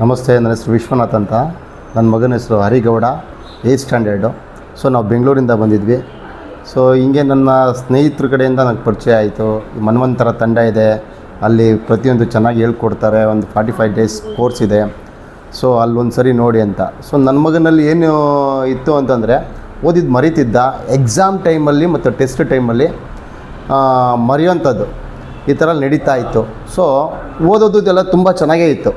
ನಮಸ್ತೆ, ನನ್ನ ಹೆಸರು ವಿಶ್ವನಾಥ್ ಅಂತ. ನನ್ನ ಮಗನ ಹೆಸರು ಹರಿಗೌಡ ಏಯ್ತ್ ಸ್ಟ್ಯಾಂಡರ್ಡು ಸೊ ನಾವು ಬೆಂಗಳೂರಿಂದ ಬಂದಿದ್ವಿ. ಸೊ ಹಿಂಗೆ ನನ್ನ ಸ್ನೇಹಿತರ ಕಡೆಯಿಂದ ನನಗೆ ಪರಿಚಯ ಆಯಿತು. ಮನ್ವಂತರ ತಂಡ ಇದೆ. ಅಲ್ಲಿ ಪ್ರತಿಯೊಂದು ಚೆನ್ನಾಗಿ ಹೇಳ್ಕೊಡ್ತಾರೆ. ಒಂದು ಫಾರ್ಟಿ ಫೈವ್ ಡೇಸ್ ಕೋರ್ಸ್ ಇದೆ. ಸೊ ಅಲ್ಲೊಂದು ಸರಿ ನೋಡಿ ಅಂತ. ಸೊ ನನ್ನ ಮಗನಲ್ಲಿ ಏನು ಇತ್ತು ಅಂತಂದರೆ ಓದಿದ್ದು ಮರಿತಿದ್ದ ಎಕ್ಸಾಮ್ ಟೈಮಲ್ಲಿ ಮತ್ತು ಟೆಸ್ಟ್ ಟೈಮಲ್ಲಿ ಮರೆಯೋಂಥದ್ದು ಈ ಥರ ನಡೀತಾ ಇತ್ತು. ಸೊ ಓದೋದು ಇದೆಲ್ಲ ತುಂಬ ಚೆನ್ನಾಗೇ ಇತ್ತು.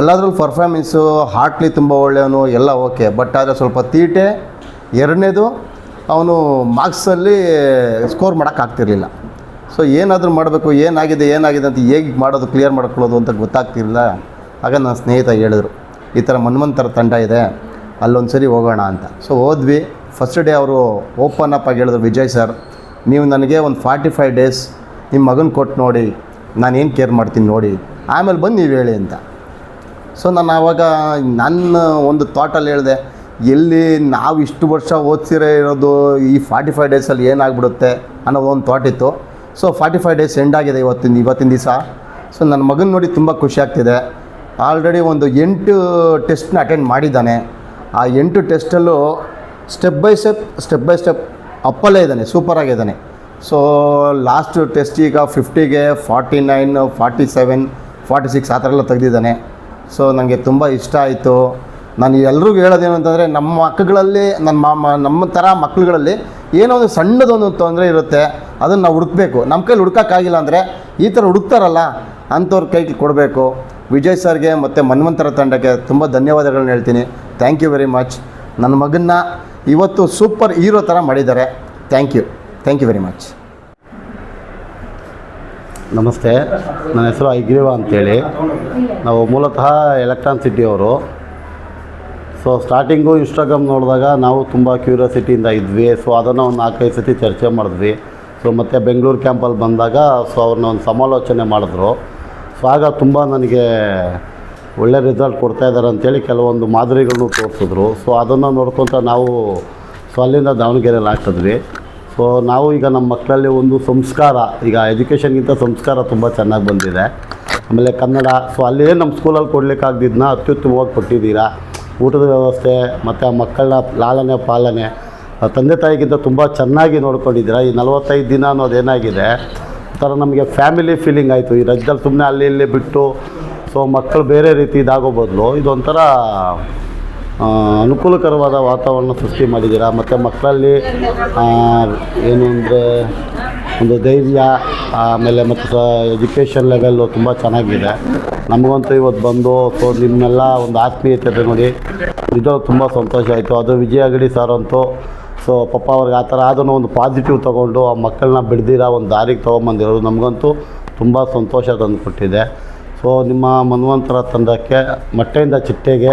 ಎಲ್ಲದ್ರಲ್ಲೂ ಪರ್ಫಾರ್ಮೆನ್ಸು ಹಾರ್ಟ್ಲಿ ತುಂಬ ಒಳ್ಳೆಯವನು, ಎಲ್ಲ ಓಕೆ ಬಟ್ ಆದರೆ ಸ್ವಲ್ಪ ತೀಟೆ, ಎರಡನೇದು, ಅವನು ಮಾರ್ಕ್ಸಲ್ಲಿ ಸ್ಕೋರ್ ಮಾಡೋಕ್ಕಾಗ್ತಿರ್ಲಿಲ್ಲ ಸೊ ಏನಾದರೂ ಮಾಡಬೇಕು, ಏನಾಗಿದೆ ಏನಾಗಿದೆ ಅಂತ ಹೇಗೆ ಮಾಡೋದು ಕ್ಲಿಯರ್ ಮಾಡ್ಕೊಳ್ಳೋದು ಅಂತ ಗೊತ್ತಾಗ್ತಿರಲಿಲ್ಲ. ಆಗ ನನ್ನ ಸ್ನೇಹಿತ ಹೇಳಿದ್ರು, ಈ ಥರ ಮನ್ಮಂತರ ತಂಡ ಇದೆ, ಅಲ್ಲೊಂದು ಸರಿ ಹೋಗೋಣ ಅಂತ. ಸೊ ಹೋದ್ವಿ ಫಸ್ಟ್ ಡೇ ಅವರು ಓಪನ್ ಅಪ್ ಆಗಿ ಹೇಳಿದ್ರು, ವಿಜಯ್ ಸರ್ ನೀವು ನನಗೆ ಒಂದು ಫಾರ್ಟಿ ಫೈವ್ ಡೇಸ್ ನಿಮ್ಮ ಮಗನ ಕೊಟ್ಟು ನೋಡಿ ನಾನು ಏನು ಕೇರ್ ಮಾಡ್ತೀನಿ ನೋಡಿ. ಆಮೇಲೆ ಬಂದು ನೀವು ಹೇಳಿ ಅಂತ. ಸೊ ನಾನು ಆವಾಗ ನನ್ನ ಒಂದು ಥಾಟಲ್ಲಿ ಹೇಳಿದೆ, ಎಲ್ಲಿ ನಾವು ಇಷ್ಟು ವರ್ಷ ಓದ್ತಿರೋ ಇರೋದು ಈ ಫಾರ್ಟಿ ಫೈವ್ ಡೇಸಲ್ಲಿ ಏನಾಗ್ಬಿಡುತ್ತೆ ಅನ್ನೋದು ಒಂದು ಥಾಟ್ ಇತ್ತು. So forty five days end ಆಗಿದೆ ಇವತ್ತಿನ ಇವತ್ತಿನ ದಿವಸ. ಸೊ ನನ್ನ ಮಗನ ನೋಡಿ ತುಂಬ ಖುಷಿ ಆಗ್ತಿದೆ. ಆಲ್ರೆಡಿ ಒಂದು ಎಂಟು ಟೆಸ್ಟ್ನ ಅಟೆಂಡ್ ಮಾಡಿದ್ದಾನೆ. ಆ ಎಂಟು ಟೆಸ್ಟಲ್ಲೂ step by step step by step ಅಪ್ಪಲ್ಲೇ ಇದ್ದಾನೆ ಸೂಪರಾಗಿದ್ದಾನೆ ಸೊ ಲಾಸ್ಟ್ ಟೆಸ್ಟ್ ಈಗ ಫಿಫ್ಟಿಗೆ forty nine forty seven forty six ಆ ಥರ ಎಲ್ಲ ತೆಗೆದಿದ್ದಾನೆ. ಸೊ ನನಗೆ ತುಂಬ ಇಷ್ಟ ಆಯಿತು. ನಾನು ಎಲ್ರಿಗೂ ಹೇಳೋದೇನು ಅಂತಂದರೆ, ನಮ್ಮ ಮಕ್ಕಳಲ್ಲಿ ನನ್ನ ಮಾಮ ನಮ್ಮ ಥರ ಮಕ್ಕಳುಗಳಲ್ಲಿ ಏನೋ ಒಂದು ಸಣ್ಣದೊಂದು ತೊಂದರೆ ಇರುತ್ತೆ. ಅದನ್ನು ನಾವು ಹುಡುಕ್ಬೇಕು. ನಮ್ಮ ಕೈಲಿ ಹುಡುಕೋಕ್ಕಾಗಿಲ್ಲ ಅಂದರೆ ಈ ಥರ ಹುಡುಕ್ತಾರಲ್ಲ ಅಂಥವ್ರ ಕೈಗೆ ಕೊಡಬೇಕು. ವಿಜಯ್ ಸರ್ಗೆ ಮತ್ತು ಮನ್ವಂತರ ತಂಡಕ್ಕೆ ತುಂಬ ಧನ್ಯವಾದಗಳನ್ನ ಹೇಳ್ತೀನಿ. ಥ್ಯಾಂಕ್ ಯು ವೆರಿ ಮಚ್ ನನ್ನ ಮಗನ್ನ ಇವತ್ತು ಸೂಪರ್ ಹೀರೋ ಥರ ಮಾಡಿದ್ದಾರೆ. Thank you thank you very much ನಮಸ್ತೆ. ನನ್ನ ಹೆಸರು ಐಗ್ರೀವ ಅಂತೇಳಿ. ನಾವು ಮೂಲತಃ ಎಲೆಕ್ಟ್ರಾನ್ ಸಿಟಿಯವರು ಸೊ ಸ್ಟಾರ್ಟಿಂಗು ಇನ್ಸ್ಟಾಗ್ರಾಮ್ ನೋಡಿದಾಗ ನಾವು ತುಂಬ ಕ್ಯೂರಿಯಾಸಿಟಿಯಿಂದ ಇದ್ವಿ. ಸೊ ಅದನ್ನು ಒಂದು ನಾಲ್ಕೈದು ಸತಿ ಚರ್ಚೆ ಮಾಡಿದ್ವಿ. ಸೊ ಮತ್ತು ಬೆಂಗಳೂರು ಕ್ಯಾಂಪಲ್ಲಿ ಬಂದಾಗ ಸೊ ಅವ್ರನ್ನ ಒಂದು ಸಮಾಲೋಚನೆ ಮಾಡಿದ್ರು. ಸೊ ಆಗ ತುಂಬ ನನಗೆ ಒಳ್ಳೆ ರಿಸಲ್ಟ್ ಕೊಡ್ತಾ ಇದ್ದಾರೆ ಅಂತೇಳಿ ಕೆಲವೊಂದು ಮಾದರಿಗಳನ್ನು ತೋರಿಸಿದ್ರು. ಸೊ ಅದನ್ನು ನೋಡ್ಕೊತ ನಾವು ಸೊ ಅಲ್ಲಿಂದ ದಾವಣಗೆರೆಯಲ್ಲಿ ಹಾಕಿದ್ವಿ ಸೊ ನಾವು ಈಗ ನಮ್ಮ ಮಕ್ಕಳಲ್ಲಿ ಒಂದು ಸಂಸ್ಕಾರ, ಈಗ ಎಜುಕೇಷನ್ಗಿಂತ ಸಂಸ್ಕಾರ ತುಂಬ ಚೆನ್ನಾಗಿ ಬಂದಿದೆ. ಆಮೇಲೆ ಕನ್ನಡ ಸೊ ಅಲ್ಲಿ ನಮ್ಮ ಸ್ಕೂಲಲ್ಲಿ ಕೊಡಲಿಕ್ಕಾಗ್ದಿದ್ದನ್ನ ಅತ್ಯುತ್ತಮವಾಗಿ ಕೊಟ್ಟಿದ್ದೀರಾ. ಊಟದ ವ್ಯವಸ್ಥೆ, ಮತ್ತು ಆ ಮಕ್ಕಳನ್ನ ಲಾಲನೆ, ಪಾಲನೆ ತಂದೆ ತಾಯಿಗಿಂತ ತುಂಬ ಚೆನ್ನಾಗಿ ನೋಡ್ಕೊಂಡಿದ್ದೀರಾ. ಈ ನಲವತ್ತೈದು ದಿನ ಅನ್ನೋದೇನಾಗಿದೆ ಒಂಥರ ನಮಗೆ ಫ್ಯಾಮಿಲಿ ಫೀಲಿಂಗ್ ಆಯಿತು. ಈ ರಜದಲ್ಲಿ ಸುಮ್ಮನೆ ಅಲ್ಲಿ ಇಲ್ಲಿ ಬಿಟ್ಟು ಸೊ ಮಕ್ಕಳು ಬೇರೆ ರೀತಿ ಇದಾಗೋ ಬದಲು, ಇದೊಂಥರ ಅನುಕೂಲಕರವಾದ ವಾತಾವರಣ ಸೃಷ್ಟಿ ಮಾಡಿದ್ದೀರಾ? ಮತ್ತು ಮಕ್ಕಳಲ್ಲಿ ಏನು ಅಂದರೆ, ಒಂದು ಧೈರ್ಯ, ಆಮೇಲೆ ಮತ್ತು ಸ ಎಜುಕೇಷನ್ ಲೆವೆಲ್ಲು ತುಂಬ ಚೆನ್ನಾಗಿದೆ. ನಮಗಂತೂ ಇವತ್ತು ಬಂದು, ಸೊ, ನಿಮ್ಮೆಲ್ಲ ಒಂದು ಆತ್ಮೀಯತೆ ನೋಡಿ. ನಿಜವಾಗ್ ತುಂಬ ಸಂತೋಷ ಆಯಿತು. ಅದು ವಿಜಯ ಅಗಡಿ ಸರ್ ಅಂತೂ, ಸೊ ಪಪ್ಪ ಅವ್ರಿಗೆ ಆ ಥರ ಅದನ್ನು ಒಂದು ಪಾಸಿಟಿವ್ ತೊಗೊಂಡು ಆ ಮಕ್ಕಳನ್ನ ಬಿಡ್ದಿರ, ಒಂದು ದಾರಿಗೆ ತೊಗೊಂಬಂದಿರೋದು ನಮಗಂತೂ ತುಂಬ ಸಂತೋಷ ತಂದುಕೊಟ್ಟಿದೆ. ಸೊ ನಿಮ್ಮ ಮನ್ವಂತರ ತಂಡಕ್ಕೆ ಮೊಟ್ಟೆಯಿಂದ ಚಿಟ್ಟೆಗೆ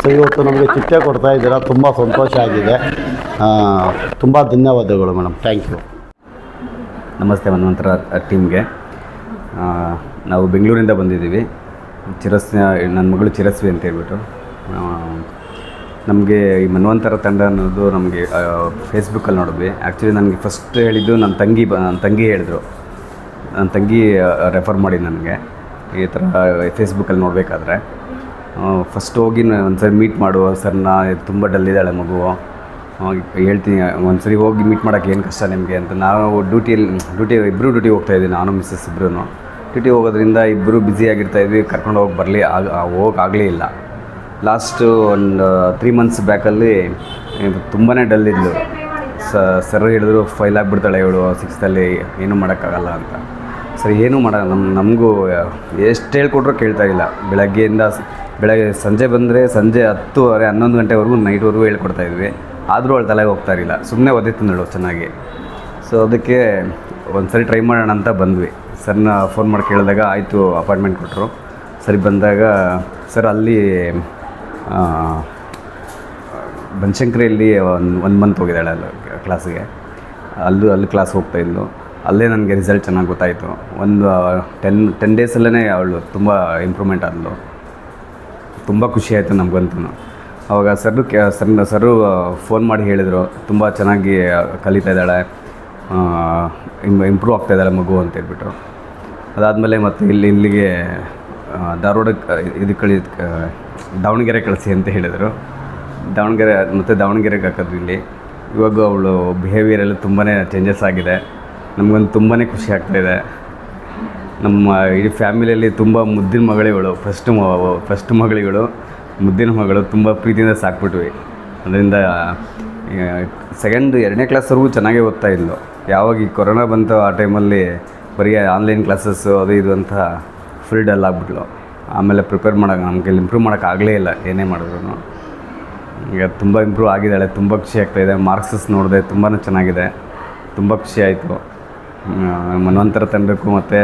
ಸೊ ಇವತ್ತು ನಮಗೆ ಚಿಟ್ಟೆ ಕೊಡ್ತಾ ಇದ್ದೀರಾ, ತುಂಬ ಸಂತೋಷ ಆಗಿದೆ. ತುಂಬ ಧನ್ಯವಾದಗಳು ಮೇಡಮ್. ಥ್ಯಾಂಕ್ ಯು ನಮಸ್ತೆ ಮನ್ವಂತರ ಟೀಮ್ಗೆ. ನಾವು ಬೆಂಗಳೂರಿಂದ ಬಂದಿದ್ದೀವಿ. ಚಿರಸ್ ನನ್ನ ಮಗಳು ಚಿರಸ್ವಿ ಅಂತ ಹೇಳ್ಬಿಟ್ಟು. ನಮಗೆ ಈ ಮನ್ವಂತರ ತಂಡ ಅನ್ನೋದು ನಮಗೆ ಫೇಸ್ಬುಕ್ಕಲ್ಲಿ ನೋಡಿದ್ವಿ. ಆ್ಯಕ್ಚುಲಿ ನನಗೆ ಫಸ್ಟ್ ಹೇಳಿದ್ದು ನನ್ನ ತಂಗಿ ಬ ನನ್ನ ತಂಗಿ ಹೇಳಿದ್ರು. ನನ್ನ ತಂಗಿ ರೆಫರ್ ಮಾಡಿ ನನಗೆ. ಈ ಥರ ಫೇಸ್ಬುಕ್ಕಲ್ಲಿ ನೋಡಬೇಕಾದ್ರೆ ಫಸ್ಟ್ ಹೋಗಿ ಒಂದು ಸರಿ ಮೀಟ್ ಮಾಡು ಸರ್ನ ತುಂಬ ಡಲ್ ಇದ್ದಾಳೆ ಮಗು. ಹೇಳ್ತೀನಿ ಒಂದು ಸರಿ ಹೋಗಿ ಮೀಟ್ ಮಾಡೋಕ್ಕೆ ಏನು ಕಷ್ಟ ನಿಮಗೆ ಅಂತ. ನಾವು ಡ್ಯೂಟಿಯಲ್ಲಿ ಡ್ಯೂಟಿ ಇಬ್ಬರು ಡ್ಯೂಟಿ ಹೋಗ್ತಾ ಇದ್ದೀನಿ ನಾನು ಮಿಸ್ಸಸ್ ಇಬ್ಬರು ಡ್ಯೂಟಿ ಹೋಗೋದ್ರಿಂದ ಇಬ್ಬರು ಇದ್ವಿ, ಕರ್ಕೊಂಡು ಹೋಗಿ ಬರಲಿ, ಆಗ ಹೋಗೋಕ್ಕಾಗಲೇ ಇಲ್ಲ. ಲಾಸ್ಟು ಒಂದು ತ್ರೀ ಮಂತ್ಸ್ ಬ್ಯಾಕಲ್ಲಿ ತುಂಬಾ ಡಲ್ ಇದ್ಲು. ಸರ್ ಹೇಳಿದ್ರು ಫೈಲ್ ಆಗಿಬಿಡ್ತಾಳೆ ಇವಳು ಸಿಕ್ಸ್ತಲ್ಲಿ ಏನೂ ಮಾಡೋಕ್ಕಾಗಲ್ಲ ಅಂತ. ಸರಿ, ಏನೂ ಮಾಡ ನಮ್ಮ ನಮಗೂ ಎಷ್ಟು ಹೇಳ್ಕೊಟ್ರು ಕೇಳ್ತಾ ಇಲ್ಲ. ಬೆಳಗ್ಗೆಯಿಂದ ಬೆಳಗ್ಗೆ ಸಂಜೆ ಬಂದರೆ ಸಂಜೆ ಹತ್ತುವರೆ, ಹನ್ನೊಂದು ಗಂಟೆವರೆಗೂ ನೈಟ್ವರೆಗೂ ಹೇಳ್ಕೊಡ್ತಾ ಇದ್ವಿ. ಆದರೂ ಅವಳು ತಲೆಗೆ ಹೋಗ್ತಾ ಇರಲಿಲ್ಲ. ಸುಮ್ಮನೆ ಓದಿತ್ತಿದ್ದಳು ಚೆನ್ನಾಗಿ. ಸೊ ಅದಕ್ಕೆ ಒಂದು ಸರಿ ಟ್ರೈ ಮಾಡೋಣ ಅಂತ ಬಂದ್ವಿ. ಸರ್ನ ಫೋನ್ ಮಾಡಿ ಕೇಳಿದಾಗ ಆಯಿತು ಅಪಾಯಿಂಟ್ಮೆಂಟ್ ಕೊಟ್ಟರು ಸರಿ, ಬಂದಾಗ ಸರ್, ಅಲ್ಲಿ ಬನಶಂಕರಿಯಲ್ಲಿ ಒಂದು ಒನ್ ಮಂತ್ ಹೋಗಿದ್ದಾಳೆ ಅಲ್ಲಿ ಕ್ಲಾಸಿಗೆ ಅಲ್ಲೂ, ಅಲ್ಲಿ ಕ್ಲಾಸ್ ಹೋಗ್ತಾ ಇದ್ಲು. ಅಲ್ಲೇ ನನಗೆ ರಿಸಲ್ಟ್ ಚೆನ್ನಾಗಿ ಗೊತ್ತಾಯಿತು. ಒಂದು ಟೆನ್ ಟೆನ್ ಡೇಸಲ್ಲೇ ಅವಳು ತುಂಬ ಇಂಪ್ರೂವ್ಮೆಂಟ್ ಆದಳು ತುಂಬ ಖುಷಿ ಆಯಿತು ನಮಗಂತೂ. ಅವಾಗ ಸರ್ ಸರ್ ಸರು ಫೋನ್ ಮಾಡಿ ಹೇಳಿದರು, ತುಂಬ ಚೆನ್ನಾಗಿ ಕಲಿತಾ ಇದ್ದಾಳೆ ಇಂಪ್ರೂವ್ ಆಗ್ತಾ ಇದ್ದಾಳೆ ಮಗು ಅಂತ ಹೇಳ್ಬಿಟ್ಟು. ಅದಾದಮೇಲೆ ಮತ್ತೆ ಇಲ್ಲಿ, ಇಲ್ಲಿಗೆ ಧಾರವಾಡಕ್ಕೆ ಇದು ಕಳಿ ದಾವಣಗೆರೆ ಕಳಿಸಿ ಅಂತ ಹೇಳಿದರು. ದಾವಣಗೆರೆ, ಮತ್ತು ದಾವಣಗೆರೆಗೆ ಹಾಕಿದ್ವಿ ಇಲ್ಲಿ. ಇವಾಗ ಅವಳು ಬಿಹೇವಿಯರ್ ಎಲ್ಲ ತುಂಬಾ ಚೇಂಜಸ್ ಆಗಿದೆ. ನಮಗೊಂದು ತುಂಬಾ ಖುಷಿ ಆಗ್ತಾಯಿದೆ ನಮ್ಮ ಇಡೀ ಫ್ಯಾಮಿಲಿಯಲ್ಲಿ ತುಂಬ ಮುದ್ದಿನ ಮಗಳಿಗಳು ಫಸ್ಟ್ ಫಸ್ಟ್ ಮಗಳಿಗಳು. ಮುದ್ದಿನ ಮಗಳು ತುಂಬ ಪ್ರೀತಿಯಿಂದ ಸಾಕ್ಬಿಟ್ವಿ. ಅದರಿಂದ ಸೆಕೆಂಡ್ ಎರಡನೇ ಕ್ಲಾಸ್ವರೆಗೂ ಚೆನ್ನಾಗೇ ಓದ್ತಾ ಇದ್ಲು. ಯಾವಾಗ ಈ ಕೊರೋನಾ ಬಂತು ಆ ಟೈಮಲ್ಲಿ ಬರೀ ಆನ್ಲೈನ್ ಕ್ಲಾಸಸ್ಸು ಅದು ಇದು ಅಂತ ಫುಲ್ ಡಲ್ ಆಗಿಬಿಟ್ಲು. ಆಮೇಲೆ ಪ್ರಿಪೇರ್ ಮಾಡೋಕೆ, ನಮಗೆ ಇಂಪ್ರೂವ್ ಮಾಡೋಕ್ಕಾಗಲೇ ಇಲ್ಲ, ಏನೇ ಮಾಡಿದ್ರು ಈಗ ತುಂಬ ಇಂಪ್ರೂವ್ ಆಗಿದ್ದಾಳೆ, ತುಂಬ ಖುಷಿ ಆಗ್ತಾಯಿದೆ ಮಾರ್ಕ್ಸಸ್ ನೋಡಿದೆ ತುಂಬಾ ಚೆನ್ನಾಗಿದೆ. ತುಂಬ ಖುಷಿ ಆಯಿತು. ಮನ್ವಂತರ ತಂಡಕ್ಕೂ ಮತ್ತು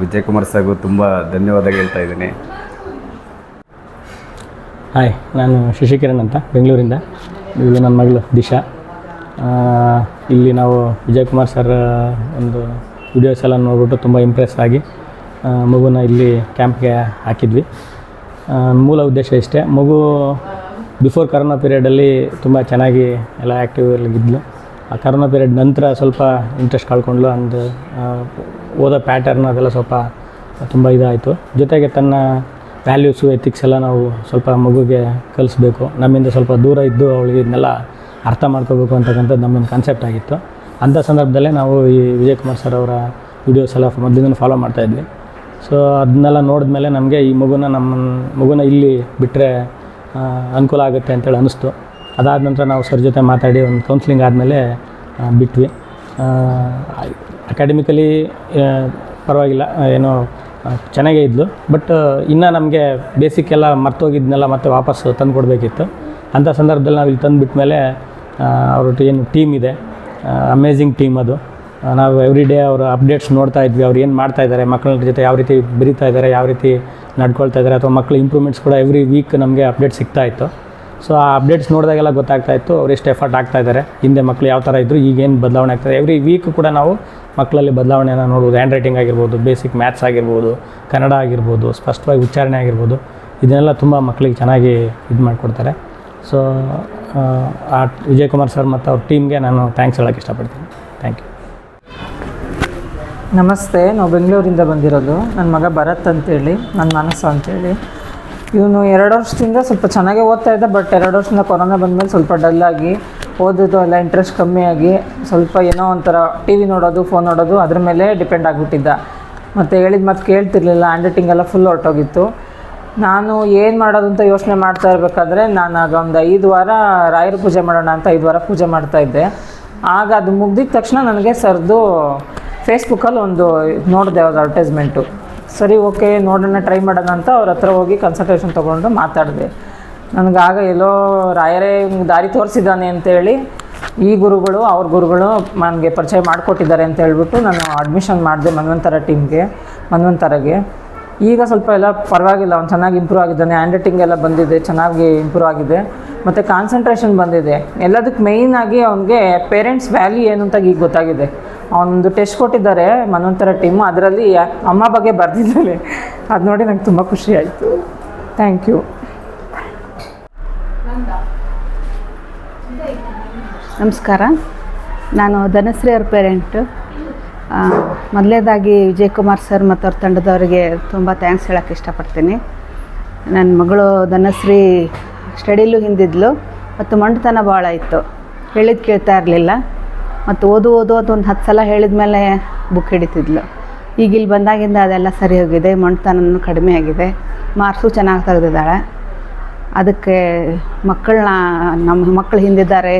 ವಿಜಯಕುಮಾರ್ ಕುಮಾರ್ ಸರ್ಗೂ ತುಂಬ ಧನ್ಯವಾದ ಹೇಳ್ತಾ ಇದ್ದೀನಿ. ಹಾಯ್ ನಾನು ಶಶಿಕಿರಣ್ ಅಂತ, ಬೆಂಗಳೂರಿಂದ. ಇದು ನನ್ನ ಮಗಳು ದಿಶಾ. ಇಲ್ಲಿ ನಾವು ವಿಜಯಕುಮಾರ್ ಸರ್ ಒಂದು ವಿಡಿಯೋಸ್ ಎಲ್ಲ ನೋಡ್ಬಿಟ್ಟು ತುಂಬ ಇಂಪ್ರೆಸ್ ಆಗಿ ಮಗುನ ಇಲ್ಲಿ ಕ್ಯಾಂಪ್ಗೆ ಹಾಕಿದ್ವಿ. ಮೂಲ ಉದ್ದೇಶ ಇಷ್ಟೇ, ಮಗು ಬಿಫೋರ್ ಕರೋನಾ ಪೀರಿಯಡಲ್ಲಿ ತುಂಬ ಚೆನ್ನಾಗಿ ಎಲ್ಲ ಆ್ಯಕ್ಟಿವ್ ಇದ್ಲು ಆ ಕರೋನಾ ಪೀರಿಯಡ್ ನಂತರ ಸ್ವಲ್ಪ ಇಂಟ್ರೆಸ್ಟ್ ಕಳ್ಕೊಂಡ್ಲು ಅಂದು ಓದೋ ಪ್ಯಾಟರ್ನ್ ಅದೆಲ್ಲ ಸ್ವಲ್ಪ ತುಂಬ ಇದಾಯಿತು. ಜೊತೆಗೆ ತನ್ನ ವ್ಯಾಲ್ಯೂಸು ಎಥಿಕ್ಸ್ ಎಲ್ಲ ನಾವು ಸ್ವಲ್ಪ ಮಗುಗೆ ಕಲಿಸ್ಬೇಕು. ನಮ್ಮಿಂದ ಸ್ವಲ್ಪ ದೂರ ಇದ್ದು ಅವಳಿಗೆ ಇದನ್ನೆಲ್ಲ ಅರ್ಥ ಮಾಡ್ಕೋಬೇಕು ಅಂತಕ್ಕಂಥದ್ದು ನಮ್ಮೊಂದು ಕಾನ್ಸೆಪ್ಟ್ ಆಗಿತ್ತು. ಅಂಥ ಸಂದರ್ಭದಲ್ಲೇ ನಾವು ಈ ವಿಜಯ್ ಕುಮಾರ್ ಸರ್ ಅವರ ವಿಡಿಯೋಸ್ ಎಲ್ಲ ಮೊದಲಿಂದ ಫಾಲೋ ಮಾಡ್ತಾಯಿದ್ವಿ ಸೊ ಅದನ್ನೆಲ್ಲ ನೋಡಿದ ಮೇಲೆ ನಮಗೆ ಈ ಮಗುನ ನಮ್ಮ ಮಗುನ ಇಲ್ಲಿ ಬಿಟ್ಟರೆ ಅನುಕೂಲ ಆಗುತ್ತೆ ಅಂತೇಳಿ ಅನ್ನಿಸ್ತು ಅದಾದ ನಂತರ ನಾವು ಸರ್ ಜೊತೆ ಮಾತಾಡಿ ಒಂದು ಕೌನ್ಸಿಲಿಂಗ್ ಆದಮೇಲೆ ಬಿಟ್ವಿ. ಅಕಾಡೆಮಿಕಲಿ ಪರವಾಗಿಲ್ಲ, ಏನೋ ಚೆನ್ನಾಗೇ ಇದ್ಲು. ಬಟ್ ಇನ್ನೂ ನಮಗೆ ಬೇಸಿಕ್ ಎಲ್ಲ ಮರ್ತೋಗಿದ್ನೆಲ್ಲ ಮತ್ತೆ ವಾಪಸ್ ತಂದು ಕೊಡಬೇಕಿತ್ತು ಅಂಥ ಸಂದರ್ಭದಲ್ಲಿ ನಾವು ಇಲ್ಲಿ ತಂದು ಬಿಟ್ಮೇಲೆ ಅವ್ರ ಏನು ಟೀಮ್ ಇದೆ. ಅಮೇಝಿಂಗ್ ಟೀಮ್ ಅದು. ನಾವು ಎವ್ರಿ ಡೇ ಅವರ ಅಪ್ಡೇಟ್ಸ್ ನೋಡ್ತಾ ಇದ್ವಿ. ಅವ್ರು ಏನು ಮಾಡ್ತಾ ಇದ್ದಾರೆ ಮಕ್ಕಳ ಜೊತೆ ಯಾವ ರೀತಿ ಬರೀತಾ ಇದ್ದಾರೆ, ಯಾವ ರೀತಿ ನಡ್ಕೊಳ್ತಾ ಇದ್ದಾರೆ, ಅಥವಾ ಮಕ್ಕಳ ಇಂಪ್ರೂವ್ಮೆಂಟ್ಸ್ ಕೂಡ ಎವ್ರಿ ವೀಕ್ ನಮಗೆ ಅಪ್ಡೇಟ್ ಸಿಗ್ತಾ ಇತ್ತು. ಸೊ ಆ ಅಪ್ಡೇಟ್ಸ್ ನೋಡಿದಾಗೆಲ್ಲ ಗೊತ್ತಾಗ್ತಾ ಇತ್ತು. ಅವ್ರು ಎಷ್ಟು ಎಫರ್ಟ್ ಆಗ್ತಾ ಇದ್ದಾರೆ ಹಿಂದೆ ಮಕ್ಕಳು ಯಾವ ಥರ ಇದ್ದರು ಈಗೇನು ಬದಲಾವಣೆ ಆಗ್ತದೆ ಎವ್ರಿ ವೀಕ್ ಕೂಡ ನಾವು ಮಕ್ಕಳಲ್ಲಿ ಬದಲಾವಣೆಯನ್ನು ನೋಡ್ಬೋದು ಹ್ಯಾಂಡ್ ರೈಟಿಂಗ್ ಆಗಿರ್ಬೋದು ಬೇಸಿಕ್ ಮ್ಯಾಥ್ಸ್ ಆಗಿರ್ಬೋದು, ಕನ್ನಡ ಆಗಿರ್ಬೋದು, ಸ್ಪಷ್ಟವಾಗಿ ಉಚ್ಚಾರಣೆ ಆಗಿರ್ಬೋದು. ಇದನ್ನೆಲ್ಲ ತುಂಬ ಮಕ್ಕಳಿಗೆ ಚೆನ್ನಾಗಿ ಇದು ಮಾಡಿಕೊಡ್ತಾರೆ. ಸೊ ಆ ವಿಜಯ್ ಕುಮಾರ್ ಸರ್ ಮತ್ತು ಅವ್ರ ಟೀಮ್ಗೆ ನಾನು ಥ್ಯಾಂಕ್ಸ್ ಹೇಳೋಕ್ಕೆ ಇಷ್ಟಪಡ್ತೀನಿ. ಥ್ಯಾಂಕ್ ಯು ನಮಸ್ತೆ. ನಾವು ಬೆಂಗಳೂರಿಂದ ಬಂದಿರೋದು. ನನ್ನ ಮಗ ಭರತ್ ಅಂತೇಳಿ. ನನ್ನ ಮನಸ್ಸು ಅಂತೇಳಿ. ಇವನು ಎರಡು ವರ್ಷದಿಂದ ಸ್ವಲ್ಪ ಚೆನ್ನಾಗೇ ಓದ್ತಾ ಇದ್ದ ಬಟ್ ಎರಡು ವರ್ಷದಿಂದ ಕೊರೋನಾ ಬಂದಮೇಲೆ ಸ್ವಲ್ಪ ಡಲ್ಲಾಗಿ ಓದೋದು ಎಲ್ಲ ಇಂಟ್ರೆಸ್ಟ್ ಕಮ್ಮಿಯಾಗಿ ಸ್ವಲ್ಪ ಏನೋ ಒಂಥರ ಟಿ ವಿ ನೋಡೋದು ಫೋನ್ ನೋಡೋದು, ಅದ್ರ ಮೇಲೆ ಡಿಪೆಂಡ್ ಆಗಿಬಿಟ್ಟಿದ್ದ. ಮತ್ತು ಹೇಳಿದ ಮತ್ತು ಕೇಳ್ತಿರ್ಲಿಲ್ಲ ಹ್ಯಾಂಡ್ ರೈಟಿಂಗ್ ಎಲ್ಲ ಫುಲ್ ಹೊರ್ಟೋಗಿತ್ತು. ನಾನು ಏನು ಮಾಡೋದು ಅಂತ ಯೋಚನೆ ಮಾಡ್ತಾ ಇರಬೇಕಾದ್ರೆ, ನಾನು ಆಗ ಒಂದು ಐದು ವಾರ ರಾಯರ ಪೂಜೆ ಮಾಡೋಣ ಅಂತ ಐದು ವಾರ ಪೂಜೆ ಮಾಡ್ತಾ ಇದ್ದೆ. ಆಗ ಅದು ಮುಗ್ದಿದ ತಕ್ಷಣ ನನಗೆ ಸರ್ದು ಫೇಸ್ಬುಕ್ಕಲ್ಲಿ ಒಂದು ನೋಡಿದೆ ಅವ್ರ ಅಡ್ವರ್ಟೈಸ್ಮೆಂಟು ಸರಿ, ಓಕೆ, ನೋಡೋಣ, ಟ್ರೈ ಮಾಡೋಣ ಅಂತ ಅವ್ರ ಹತ್ರ ಹೋಗಿ ಕನ್ಸಲ್ಟೇಷನ್ ತೊಗೊಂಡು ಮಾತಾಡಿದೆ. ನನಗಾಗ ಎಲ್ಲೋ ರಾಯರೇ ದಾರಿ ತೋರಿಸಿದ್ದಾನೆ ಅಂತೇಳಿ ಈ ಗುರುಗಳು, ಅವ್ರ ಗುರುಗಳು ನನಗೆ ಪರಿಚಯ ಮಾಡಿಕೊಟ್ಟಿದ್ದಾರೆ ಅಂತ ಹೇಳ್ಬಿಟ್ಟು ನಾನು ಅಡ್ಮಿಷನ್ ಮಾಡಿದೆ ಮನ್ವಂತರ ಟೀಮ್ಗೆ ಮನ್ವಂತರಗೆ. ಈಗ ಸ್ವಲ್ಪ ಎಲ್ಲ ಪರವಾಗಿಲ್ಲ ಅವ್ನು ಚೆನ್ನಾಗಿ ಇಂಪ್ರೂವ್ ಆಗಿದ್ದಾನೆ ಹ್ಯಾಂಡ್ ರೈಟಿಂಗ್ ಎಲ್ಲ ಬಂದಿದೆ, ಚೆನ್ನಾಗಿ ಇಂಪ್ರೂವ್ ಆಗಿದೆ, ಮತ್ತು ಕಾನ್ಸಂಟ್ರೇಷನ್ ಬಂದಿದೆ. ಎಲ್ಲದಕ್ಕೆ ಮೇಯ್ನಾಗಿ ಅವನಿಗೆ ಪೇರೆಂಟ್ಸ್ ವ್ಯಾಲ್ಯೂ ಏನು ಅಂತ ಈಗ ಗೊತ್ತಾಗಿದೆ. ಅವನೊಂದು ಟೆಸ್ಟ್ ಕೊಟ್ಟಿದ್ದಾರೆ ಮನೋಂತರ ಟೀಮು ಅದರಲ್ಲಿ ಅಮ್ಮ ಬಗ್ಗೆ ಬರೆದಿದ್ದಾನೆ ಅದು ನೋಡಿ ನಂಗೆ ತುಂಬ ಖುಷಿ ಆಯಿತು. ಥ್ಯಾಂಕ್ ಯು ನಮಸ್ಕಾರ. ನಾನು ಧನಶ್ರೀ ಅವ್ರ ಪೇರೆಂಟು ಮೊದಲೇದಾಗಿ ವಿಜಯ್ ಕುಮಾರ್ ಸರ್ ಮತ್ತು ಅವ್ರ ತಂಡದವರಿಗೆ ತುಂಬ ಥ್ಯಾಂಕ್ಸ್ ಹೇಳೋಕ್ಕೆ ಇಷ್ಟಪಡ್ತೀನಿ. ನನ್ನ ಮಗಳು ಧನಶ್ರೀ ಸ್ಟಡಿಲೂ ಹಿಂದಿದ್ಲು, ಮತ್ತು ಮಂಡುತನ ಭಾಳ ಇತ್ತು. ಹೇಳಿದ್ ಕೇಳ್ತಾ ಇರಲಿಲ್ಲ, ಮತ್ತು ಓದು ಓದು ಅಂತ ಒಂದು ಹತ್ತು ಸಲ ಹೇಳಿದ ಮೇಲೆ ಬುಕ್ ಹಿಡಿತಿದ್ಲು. ಈಗ ಇಲ್ಲಿ ಬಂದಾಗಿಂದ ಅದೆಲ್ಲ ಸರಿ ಹೋಗಿದೆ, ಮಂಡುತನನೂ ಕಡಿಮೆ ಆಗಿದೆ, ಮಾರ್ಕ್ಸು ಚೆನ್ನಾಗಿ ತೆಗೆದಿದ್ದಾಳೆ. ಅದಕ್ಕೆ ಮಕ್ಕಳನ್ನ ನಮ್ಮ ಮಕ್ಕಳು ಹಿಂದಿದ್ದಾರೆ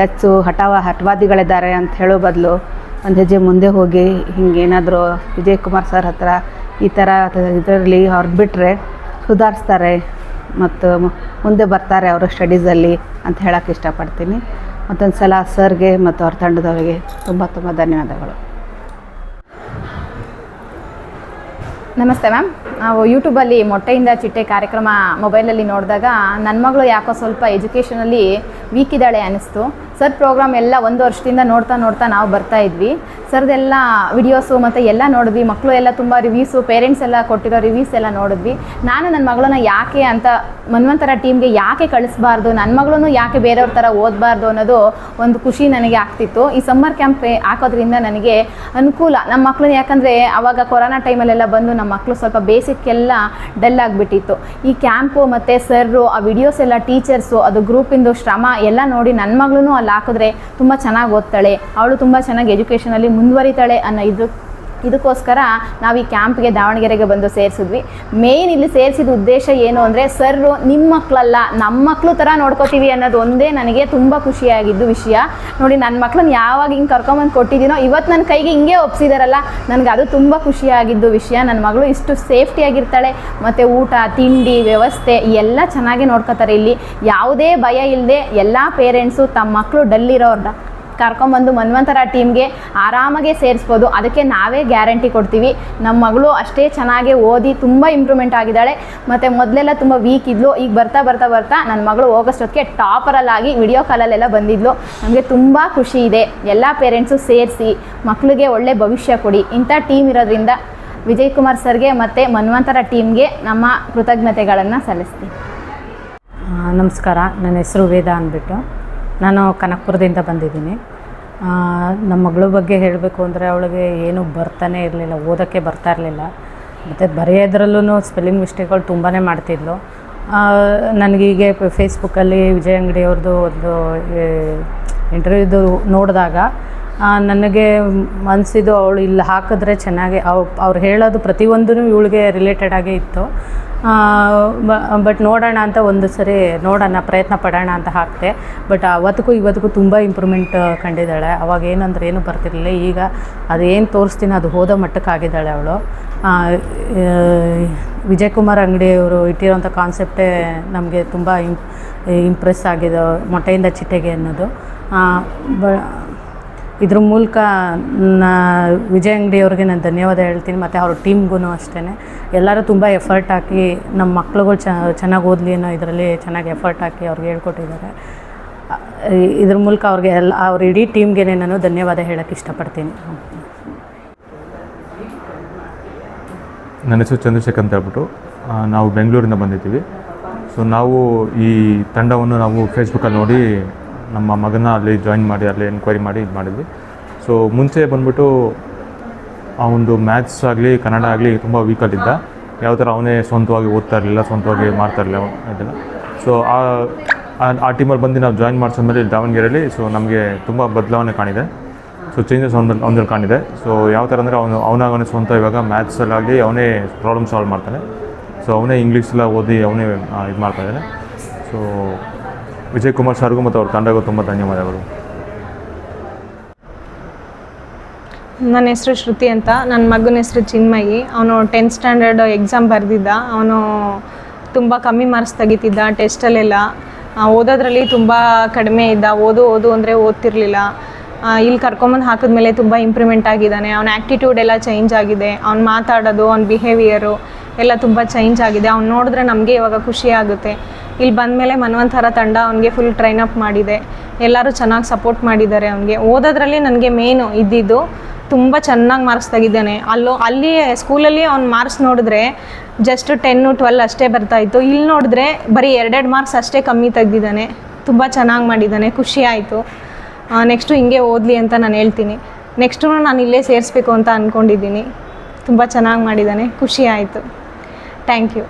ಹೆಚ್ಚು ಹಠವ ಹಠವಾದಿಗಳಿದ್ದಾರೆ ಅಂತ ಹೇಳೋ ಬದಲು ಒಂದು ಹೆಜ್ಜೆ ಮುಂದೆ ಹೋಗಿ ಹಿಂಗೇನಾದರೂ ವಿಜಯ್ ಕುಮಾರ್ ಸರ್ ಹತ್ರ ಈ ಥರ ಇದರಲ್ಲಿ ಅವ್ರು ಬಿಟ್ಟರೆ ಸುಧಾರಿಸ್ತಾರೆ ಮತ್ತು ಮುಂದೆ ಬರ್ತಾರೆ ಅವರ ಸ್ಟಡೀಸಲ್ಲಿ ಅಂತ ಹೇಳೋಕ್ಕೆ ಇಷ್ಟಪಡ್ತೀನಿ. ಮತ್ತೊಂದು ಸಲ ಸರ್ಗೆ ಮತ್ತು ಅವ್ರ ತಂಡದವರಿಗೆ ತುಂಬ ತುಂಬ ಧನ್ಯವಾದಗಳು. ನಮಸ್ತೆ ಮ್ಯಾಮ್. ನಾವು ಯೂಟ್ಯೂಬಲ್ಲಿ ಮೊಟ್ಟೆಯಿಂದ ಚಿಟ್ಟೆ ಕಾರ್ಯಕ್ರಮ ಮೊಬೈಲಲ್ಲಿ ನೋಡಿದಾಗ ನನ್ನ ಮಗಳು ಯಾಕೋ ಸ್ವಲ್ಪ ಎಜುಕೇಷನಲ್ಲಿ ವೀಕ್ ಇದ್ದಾಳೆ ಅನ್ನಿಸ್ತು. ಸರ್ ಪ್ರೋಗ್ರಾಮ್ ಎಲ್ಲ ಒಂದು ವರ್ಷದಿಂದ ನೋಡ್ತಾ ನೋಡ್ತಾ ನಾವು ಬರ್ತಾ ಇದ್ವಿ. ಸರ್ದೆಲ್ಲ ವಿಡಿಯೋಸು ಮತ್ತು ಎಲ್ಲ ನೋಡಿದ್ವಿ. ಮಕ್ಕಳು ಎಲ್ಲ ತುಂಬ ರಿವ್ಯೂಸು ಪೇರೆಂಟ್ಸ್ ಎಲ್ಲ ಕೊಟ್ಟಿರೋ ರಿವ್ಯೂಸ್ ಎಲ್ಲ ನೋಡಿದ್ವಿ. ನಾನು ನನ್ನ ಮಗಳನ್ನ ಯಾಕೆ ಅಂತ ಮನ್ವಂತರ ಟೀಮ್ಗೆ ಯಾಕೆ ಕಳಿಸ್ಬಾರ್ದು, ನನ್ನ ಮಗಳೂ ಯಾಕೆ ಬೇರೆಯವ್ರ ಥರ ಓದಬಾರ್ದು ಅನ್ನೋದು ಒಂದು ಖುಷಿ ನನಗೆ ಆಗ್ತಿತ್ತು. ಈ ಸಮ್ಮರ್ ಕ್ಯಾಂಪ್ ಹಾಕೋದ್ರಿಂದ ನನಗೆ ಅನುಕೂಲ. ನಮ್ಮ ಮಕ್ಕಳನ್ನ ಯಾಕಂದರೆ ಆವಾಗ ಕೊರೋನಾ ಟೈಮಲ್ಲೆಲ್ಲ ಬಂದು ನಮ್ಮ ಮಕ್ಕಳು ಸ್ವಲ್ಪ ಬೇಸಿಕ್ ಎಲ್ಲ ಡಲ್ ಆಗಿಬಿಟ್ಟಿತ್ತು. ಈ ಕ್ಯಾಂಪು ಮತ್ತು ಸರ್ರು, ಆ ವಿಡಿಯೋಸ್ ಎಲ್ಲ ಟೀಚರ್ಸು ಅದು ಗ್ರೂಪಿಂದು ಶ್ರಮ ಎಲ್ಲ ನೋಡಿ ನನ್ನ ಮಗಳೂ ಅಲ್ಲಿ ಹಾಕಿದ್ರೆ ತುಂಬ ಚೆನ್ನಾಗಿ ಓದ್ತಾಳೆ. ಅವಳು ತುಂಬ ಚೆನ್ನಾಗಿ ಎಜುಕೇಷನಲ್ಲಿ ಮುಂದುವರಿತಾಳೆ ಅನ್ನೋ ಇದು ಇದಕ್ಕೋಸ್ಕರ ನಾವು ಈ ಕ್ಯಾಂಪ್ಗೆ ದಾವಣಗೆರೆಗೆ ಬಂದು ಸೇರಿಸಿದ್ವಿ. ಮೇಯ್ನ್ ಇಲ್ಲಿ ಸೇರಿಸಿದ ಉದ್ದೇಶ ಏನು ಅಂದರೆ ಸರ್ ನಿಮ್ಮ ಮಕ್ಕಳಲ್ಲ ನಮ್ಮ ಮಕ್ಕಳು ಥರ ನೋಡ್ಕೋತೀವಿ ಅನ್ನೋದು ಒಂದೇ ನನಗೆ ತುಂಬ ಖುಷಿಯಾಗಿದ್ದು ವಿಷಯ. ನೋಡಿ ನನ್ನ ಮಕ್ಕಳನ್ನ ಯಾವಾಗ ಹಿಂಗೆ ಕರ್ಕೊಂಬಂದು ಕೊಟ್ಟಿದ್ದೀನೋ ಇವತ್ತು ನನ್ನ ಕೈಗೆ ಹಿಂಗೆ ಒಪ್ಸಿದಾರಲ್ಲ, ನನಗೆ ಅದು ತುಂಬ ಖುಷಿಯಾಗಿದ್ದು ವಿಷಯ. ನನ್ನ ಮಗಳು ಇಷ್ಟು ಸೇಫ್ಟಿಯಾಗಿರ್ತಾಳೆ ಮತ್ತು ಊಟ, ತಿಂಡಿ, ವ್ಯವಸ್ಥೆ, ಎಲ್ಲ ಚೆನ್ನಾಗಿ ನೋಡ್ಕೋತಾರೆ ಇಲ್ಲಿ. ಯಾವುದೇ ಭಯ ಇಲ್ಲದೆ ಎಲ್ಲ ಪೇರೆಂಟ್ಸು ತಮ್ಮ ಮಕ್ಕಳು ಡಲ್ಲಿರೋರ್ನ ಕರ್ಕೊಂಬಂದು ಮನ್ವಂತರ ಟೀಮ್ಗೆ ಆರಾಮಾಗೆ ಸೇರಿಸ್ಬೋದು. ಅದಕ್ಕೆ ನಾವೇ ಗ್ಯಾರಂಟಿ ಕೊಡ್ತೀವಿ. ನಮ್ಮ ಮಗಳು ಅಷ್ಟೇ ಚೆನ್ನಾಗಿ ಓದಿ ತುಂಬ ಇಂಪ್ರೂವ್ಮೆಂಟ್ ಆಗಿದ್ದಾಳೆ. ಮತ್ತು ಮೊದಲೆಲ್ಲ ತುಂಬ ವೀಕ್ ಇದ್ಲು. ಈಗ ಬರ್ತಾ ಬರ್ತಾ ಬರ್ತಾ ನನ್ನ ಮಗಳು ಹೋಗೋಷ್ಟೊತ್ತಿಗೆ ಟಾಪರಲ್ಲಾಗಿ ವಿಡಿಯೋ ಕಾಲಲ್ಲೆಲ್ಲ ಬಂದಿದ್ಲು. ನಮಗೆ ತುಂಬ ಖುಷಿ ಇದೆ. ಎಲ್ಲ ಪೇರೆಂಟ್ಸು ಸೇರಿಸಿ ಮಕ್ಕಳಿಗೆ ಒಳ್ಳೆ ಭವಿಷ್ಯ ಕೊಡಿ. ಇಂಥ ಟೀಮ್ ಇರೋದ್ರಿಂದ ವಿಜಯ್ ಕುಮಾರ್ ಸರ್ಗೆ ಮತ್ತು ಮನ್ವಂತರ ಟೀಮ್ಗೆ ನಮ್ಮ ಕೃತಜ್ಞತೆಗಳನ್ನು ಸಲ್ಲಿಸ್ತೀನಿ. ನಮಸ್ಕಾರ. ನನ್ನ ಹೆಸರು ವೇದ ಅಂದ್ಬಿಟ್ಟು. ನಾನು ಕನಕಪುರದಿಂದ ಬಂದಿದ್ದೀನಿ. ನಮ್ಮ ಮಗಳ ಬಗ್ಗೆ ಹೇಳಬೇಕು ಅಂದರೆ ಅವಳಿಗೆ ಏನೂ ಬರ್ತಾನೆ ಇರಲಿಲ್ಲ, ಓದೋಕ್ಕೆ ಬರ್ತಾ ಇರಲಿಲ್ಲ. ಮತ್ತು ಬರೆಯೋದ್ರಲ್ಲೂ ಸ್ಪೆಲ್ಲಿಂಗ್ ಮಿಸ್ಟೇಕ್ಗಳು ತುಂಬಾ ಮಾಡ್ತಿದ್ಲು. ನನಗೀಗೆ ಫೇಸ್ಬುಕ್ಕಲ್ಲಿ ವಿಜಯ್ ಅಂಗಡಿಯವ್ರದ್ದು ಒಂದು ಇಂಟರ್ವ್ಯೂದು ನೋಡಿದಾಗ ನನಗೆ ಮನಸ್ಸಿದು ಅವಳು ಇಲ್ಲಿ ಹಾಕಿದ್ರೆ ಚೆನ್ನಾಗಿ, ಅವ್, ಅವ್ರು ಹೇಳೋದು ಪ್ರತಿಯೊಂದೂ ಇವಳಿಗೆ ರಿಲೇಟೆಡ್ ಆಗೇ ಇತ್ತು. ಬಟ್ ನೋಡೋಣ ಅಂತ ಒಂದು ಸರಿ ನೋಡೋಣ, ಪ್ರಯತ್ನ ಪಡೋಣ ಅಂತ ಹಾಕಿದೆ. ಬಟ್ ಅವತ್ತಿಗೂ ಇವತ್ತಿಗೂ ತುಂಬ ಇಂಪ್ರೂವ್ಮೆಂಟ್ ಕಂಡಿದ್ದಾಳೆ. ಅವಾಗ ಏನಂದ್ರೆ ಏನು ಬರ್ತಿರಲಿಲ್ಲ. ಈಗ ಅದೇನು ತೋರಿಸ್ತೀನಿ ಅದು ಹೋದ ಮಟ್ಟಕ್ಕೆ ಆಗಿದ್ದಾಳೆ ಅವಳು. ವಿಜಯ್ ಕುಮಾರ್ ಅಂಗಡಿಯವರು ಇಟ್ಟಿರೋಂಥ ಕಾನ್ಸೆಪ್ಟೇ ನಮಗೆ ತುಂಬ ಇಂಪ್ರೆಸ್ ಆಗಿದೆ ಮೊಟ್ಟೆಯಿಂದ ಚಿಟ್ಟೆಗೆ ಅನ್ನೋದು. ಬ ಇದ್ರ ಮೂಲಕ ನಾ ವಿಜಯ್ ಅಂಗಡಿಯವ್ರಿಗೆ ನಾನು ಧನ್ಯವಾದ ಹೇಳ್ತೀನಿ, ಮತ್ತು ಅವ್ರ ಟೀಮ್ಗೂ ಅಷ್ಟೇ ಎಲ್ಲರೂ ತುಂಬ ಎಫರ್ಟ್ ಹಾಕಿ ನಮ್ಮ ಮಕ್ಳುಗಳು ಚೆನ್ನಾಗಿ ಓದಲಿ ಅನ್ನೋ ಇದರಲ್ಲಿ ಚೆನ್ನಾಗಿ ಎಫರ್ಟ್ ಹಾಕಿ ಅವ್ರಿಗೆ ಹೇಳ್ಕೊಟ್ಟಿದ್ದಾರೆ. ಇದ್ರ ಮೂಲಕ ಅವ್ರಿಗೆ ಎಲ್ಲ, ಅವ್ರ ಇಡೀ ಟೀಮ್ಗೆ ನಾನು ಧನ್ಯವಾದ ಹೇಳೋಕ್ಕೆ ಇಷ್ಟಪಡ್ತೀನಿ. ನನ್ನ ಹೆಸರು ಚಂದ್ರಶೇಖರ್ ಅಂತ ಹೇಳ್ಬಿಟ್ಟು ನಾವು ಬೆಂಗಳೂರಿಂದ ಬಂದಿದ್ದೀವಿ. ಸೊ ನಾವು ಈ ತಂಡವನ್ನು ನಾವು ಫೇಸ್ಬುಕ್ಕಲ್ಲಿ ನೋಡಿ ನಮ್ಮ ಮಗನ ಅಲ್ಲಿ ಜಾಯಿನ್ ಮಾಡಿ, ಅಲ್ಲಿ ಎನ್ಕ್ವೈರಿ ಮಾಡಿ ಇದು ಮಾಡಿದ್ವಿ. ಸೊ ಮುಂಚೆ ಬಂದ್ಬಿಟ್ಟು ಆ ಒಂದು ಮ್ಯಾಥ್ಸ್ ಆಗಲಿ, ಕನ್ನಡ ಆಗಲಿ ತುಂಬ ವೀಕಲ್ಲಿದ್ದ ಯಾವ ಥರ ಅವನೇ ಸ್ವಂತವಾಗಿ ಓದ್ತಾ ಇರಲಿಲ್ಲ, ಸ್ವಂತವಾಗಿ ಮಾಡ್ತಾ ಇರಲಿಲ್ಲ ಇದೆಲ್ಲ. ಸೊ ಆ, ಆ- ಟೀಮಲ್ಲಿ ಬಂದು ನಾವು ಜಾಯಿನ್ ಮಾಡಿಸಿದ್ಮೇಲೆ ಮೇಲೆ ದಾವಣಗೆರೆಯಲ್ಲಿ ಸೊ ನಮಗೆ ತುಂಬ ಬದಲಾವಣೆ ಕಾಣಿದೆ. ಸೊ ಚೇಂಜಸ್ ಅವನಲ್ಲಿ ಅವನಲ್ಲಿ ಕಾಣಿದೆ. ಸೊ ಯಾವ ಥರ ಅಂದರೆ ಅವನು ಅವನಾಗ ಅವನೇ ಸ್ವಂತ ಇವಾಗ ಮ್ಯಾಥ್ಸಲ್ಲಾಗಲಿ ಅವನೇ ಪ್ರಾಬ್ಲಮ್ ಸಾಲ್ವ್ ಮಾಡ್ತಾನೆ. ಸೊ ಅವನೇ ಇಂಗ್ಲೀಷೆಲ್ಲ ಓದಿ, ಅವನೇ ಇದು ಮಾಡ್ತಾ ಇದ್ದಾನೆ ಸೊ ವಿಜಯ್ ಕುಮಾರ್ ಸರ್ಗೂ ಮತ್ತು ಅವ್ರ ತಂಡಗೂ ತುಂಬ ಧನ್ಯವಾದಗಳು. ನನ್ನ ಹೆಸರು ಶ್ರುತಿ ಅಂತ. ನನ್ನ ಮಗನ ಹೆಸರು ಚಿನ್ಮಯಿ. ಅವನು ಟೆಂತ್ ಸ್ಟ್ಯಾಂಡರ್ಡ್ ಎಕ್ಸಾಮ್ ಬರೆದಿದ್ದ. ಅವನು ತುಂಬ ಕಮ್ಮಿ ಮಾರ್ಕ್ಸ್ ತೆಗಿತಿದ್ದ ಟೆಸ್ಟಲ್ಲೆಲ್ಲ ಓದೋದ್ರಲ್ಲಿ ತುಂಬ ಕಡಿಮೆ ಇದ್ದ. ಓದು ಓದು ಅಂದರೆ ಓದ್ತಿರ್ಲಿಲ್ಲ. ಇಲ್ಲಿ ಕರ್ಕೊಂಬಂದು ಹಾಕಿದ್ಮೇಲೆ ತುಂಬ ಇಂಪ್ರೂವ್ಮೆಂಟ್ ಆಗಿದ್ದಾನೆ. ಅವನ ಆ್ಯಕ್ಟಿಟ್ಯೂಡ್ ಎಲ್ಲ ಚೇಂಜ್ ಆಗಿದೆ. ಅವ್ನು ಮಾತಾಡೋದು, ಅವ್ನ ಬಿಹೇವಿಯರು ಎಲ್ಲ ತುಂಬ ಚೇಂಜ್ ಆಗಿದೆ. ಅವ್ನು ನೋಡಿದ್ರೆ ನಮಗೆ ಇವಾಗ ಖುಷಿ ಆಗುತ್ತೆ. ಇಲ್ಲಿ ಬಂದಮೇಲೆ ಮನ್ವಂತರ ತಂಡ ಅವನಿಗೆ ಫುಲ್ ಟ್ರೈನ್ ಅಪ್ ಮಾಡಿದೆ. ಎಲ್ಲರೂ ಚೆನ್ನಾಗಿ ಸಪೋರ್ಟ್ ಮಾಡಿದ್ದಾರೆ ಅವನಿಗೆ. ಓದೋದ್ರಲ್ಲಿ ನನಗೆ ಮೇನು ಇದ್ದಿದ್ದು ತುಂಬ ಚೆನ್ನಾಗಿ ಮಾರ್ಕ್ಸ್ ತೆಗಿದ್ದಾನೆ. ಅಲ್ಲೋ, ಅಲ್ಲಿ ಸ್ಕೂಲಲ್ಲಿ ಅವ್ನು ಮಾರ್ಕ್ಸ್ ನೋಡಿದ್ರೆ ಜಸ್ಟ್ ಟೆನ್ನು ಟ್ವೆಲ್ ಅಷ್ಟೇ ಬರ್ತಾಯಿತ್ತು ಇಲ್ಲಿ ನೋಡಿದ್ರೆ ಬರೀ ಎರಡೆರಡು ಮಾರ್ಕ್ಸ್ ಅಷ್ಟೇ ಕಮ್ಮಿ ತೆಗ್ದಿದ್ದಾನೆ. ತುಂಬ ಚೆನ್ನಾಗಿ ಮಾಡಿದ್ದಾನೆ. ಖುಷಿ ಆಯಿತು. ನೆಕ್ಸ್ಟು ಹಿಂಗೆ ಓದಲಿ ಅಂತ ನಾನು ಹೇಳ್ತೀನಿ. ನೆಕ್ಸ್ಟು ನಾನು ಇಲ್ಲೇ ಸೇರಿಸ್ಬೇಕು ಅಂತ ಅಂದ್ಕೊಂಡಿದ್ದೀನಿ ತುಂಬ ಚೆನ್ನಾಗಿ ಮಾಡಿದ್ದಾನೆ. ಖುಷಿ ಆಯಿತು. Thank you